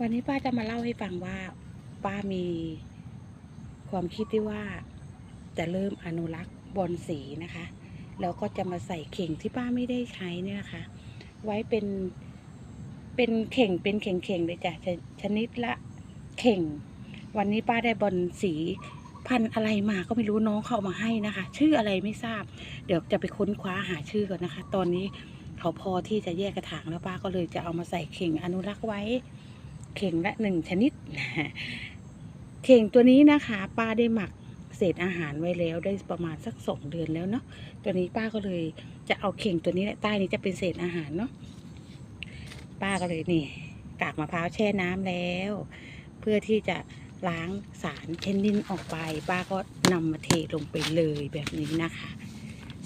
วันนี้ป้าจะมาเล่าให้ฟังว่า ป้ามีความคิดที่ว่าจะเริ่มอนุรักษ์บอนสีนะคะ แล้วก็จะมาใส่เข่งที่ป้าไม่ได้ใช้เนี่ยนะคะ ไว้เป็นเป็นเข่งเป็นเข่งเข่งๆเลยจ้ะชชนิดละเข่ง วันนี้ป้าได้บอนสีพันอะไรมาก็ไม่รู้น้องเขามาให้นะคะ ชื่ออะไรไม่ทราบ เดี๋ยวจะไปค้นคว้าหาชื่อก่อนนะคะ ตอนนี้เขาพอที่จะแยกกระถางแล้วป้าก็เลยจะเอามาใส่เข่งอนุรักษ์ไว้ เข่งละหนึ่งชนิด เข่งตัวนี้นะคะ ป้าได้หมักเศษอาหารไว้แล้วได้ประมาณสักสองเดือนแล้วเนาะตัวนี้ป้าก็เลยจะเอาเข่งตัวนี้แหละใต้นี้จะเป็นเศษอาหารเนาะป้าก็เลยนี่กากมะพร้าวแช่น้ำแล้ว เพื่อที่จะล้างสารเทนนินออกไป ป้าก็นำมาเทลงไปเลยแบบนี้นะคะ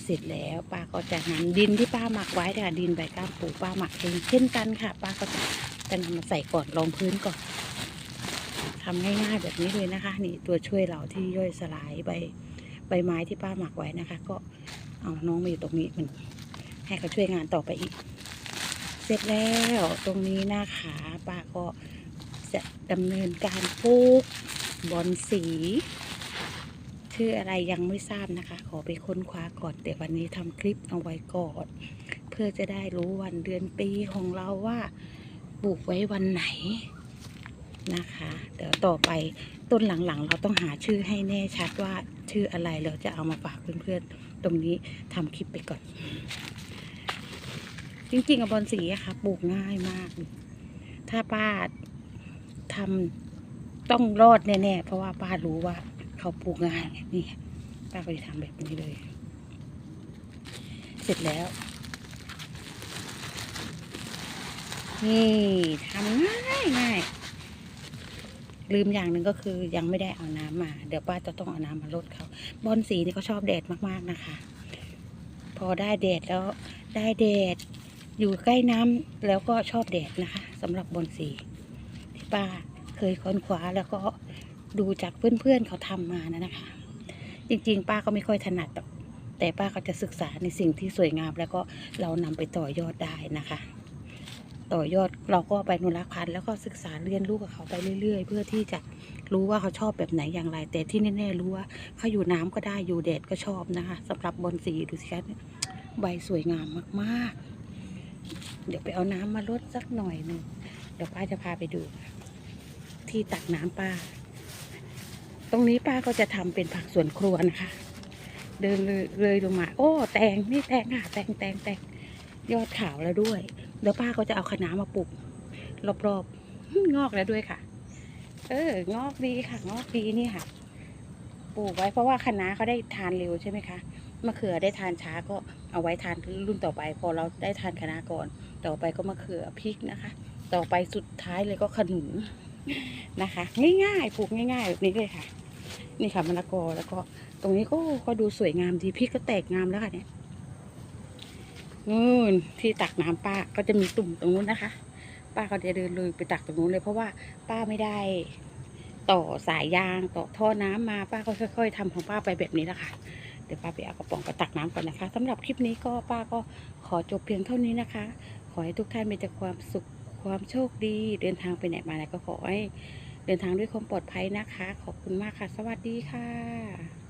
เสร็จแล้วป้าก็จะนำดินที่ป้าหมักไว้ค่ะดินใบก้ามปูป้าหมักเองเช่นกันค่ะ ป้าก็จะ จะนำมาใส่ก่อนรองพื้นก่อนทำง่ายๆแบบนี้เลยนะคะ นี่ตัวช่วยเราที่ย่อยสลายใบใบไม้ที่ป้าหมักไว้นะคะ ก็เอาน้องมาอยู่ตรงนี้มันให้เขาช่วยงานต่อไปอีก เสร็จแล้วตรงนี้นะคะป้าก็จะดำเนินการปลูกบอนสีชื่ออะไรยังไม่ทราบนะคะ ขอไปค้นคว้าก่อนแต่วันนี้ทำคลิปเอาไว้ก่อน เพื่อจะได้รู้วันเดือนปีของเราว่า ปลูกไว้วันไหนนะคะ เดี๋ยวต่อไปต้นหลังๆ เราต้องหาชื่อให้แน่ชัดว่าชื่ออะไรเราจะเอามาฝากเพื่อนๆ ตรงนี้ทำคลิปไปก่อน จริงๆกับบอนสีอะค่ะปลูกง่ายมาก ถ้าป้าทำต้องรอดแน่ๆ เพราะว่าป้ารู้ว่าเขาปลูกง่ายนี่ป้าก็จะทำแบบนี้เลย เสร็จแล้ว นี่ทำง่ายง่ายลืมอย่างหนึ่งก็คือยังไม่ได้เอาน้ำมา เดี๋ยวป้าจะต้องเอาน้ำมาลดเขาบอนสีนี่เขาชอบแดดมากๆนะคะ พอได้แดดแล้วได้แดดอยู่ใกล้น้ำแล้วก็ชอบแดดนะคะสำหรับบอนสีที่ป้าเคยค้นคว้าแล้วก็ดูจากเพื่อนๆเขาทำมานะนะคะ จริงๆ ป้าก็ไม่ค่อยถนัดแต่ป้าก็จะศึกษาในสิ่งที่สวยงาม แล้วก็เรานำไปต่อยอดได้นะคะ ต่อยอดเราก็ไปนุรักษ์พันธุ์แล้วก็ศึกษาเรียนรู้กับเขาไปเรื่อย ๆ เพื่อที่จะรู้ว่าเขาชอบแบบไหนอย่างไร แต่ที่แน่ๆรู้ว่าเขาอยู่น้ำก็ได้อยู่แดดก็ชอบนะคะสำหรับบอนสีดูสิคะใบสวยงามมากๆ เดี๋ยวไปเอาน้ำมาลดสักหน่อยหนึ่งเดี๋ยวป้าจะพาไปดู ที่ตักน้ำป้า ตรงนี้ป้าก็จะทำเป็นผักสวนครัวนะคะ เดินเลยเลยลงมา โอ้ แตงนี่แตงค่ะแตงแตงแตงยอดขาวแล้วด้วย เดี๋ยวป้าก็จะเอาคะน้ามาปลูกรอบๆงอกแล้วด้วยค่ะ เออ งอกดีค่ะ งอกดีนี่ค่ะ ปลูกไว้เพราะว่าคะน้าเขาได้ทานเร็วใช่ไหมคะมะเขือได้ทานช้าก็เอาไว้ทานรุ่นต่อไป พอเราได้ทานคะน้าก่อน ต่อไปก็มะเขือพริกนะคะ ต่อไปสุดท้ายเลยก็ขนุนนะคะ ง่ายๆปลูกง่ายๆแบบนี้เลยค่ะ นี่ค่ะมะละกอแล้วก็ ตรงนี้ก็ก็ดูสวยงามดีพริกก็แตกงามแล้วค่ะเนี่ย นู่นที่ตักน้ำป้าก็จะมีตุ่มตรงนู้นนะคะ ป้าก็จะเดินเลยไปตักตรงนู้นเลย เพราะว่าป้าไม่ได้ ต่อสายยางต่อท่อน้ำมาป้าก็ค่อย ๆทำของป้าไปแบบนี้แหละค่ะเดี๋ยวป้าไปเอากระป๋องไปตักน้ำก่อนนะคะสำหรับคลิปนี้ก็ป้าก็ขอจบเพียงเท่านี้นะคะ ขอให้ทุกท่านมีแต่ความสุขความโชคดี เดินทางไปไหนมาไหนก็ขอให้เดินทางด้วยความปลอดภัยนะคะ ขอบคุณมากค่ะ สวัสดีค่ะ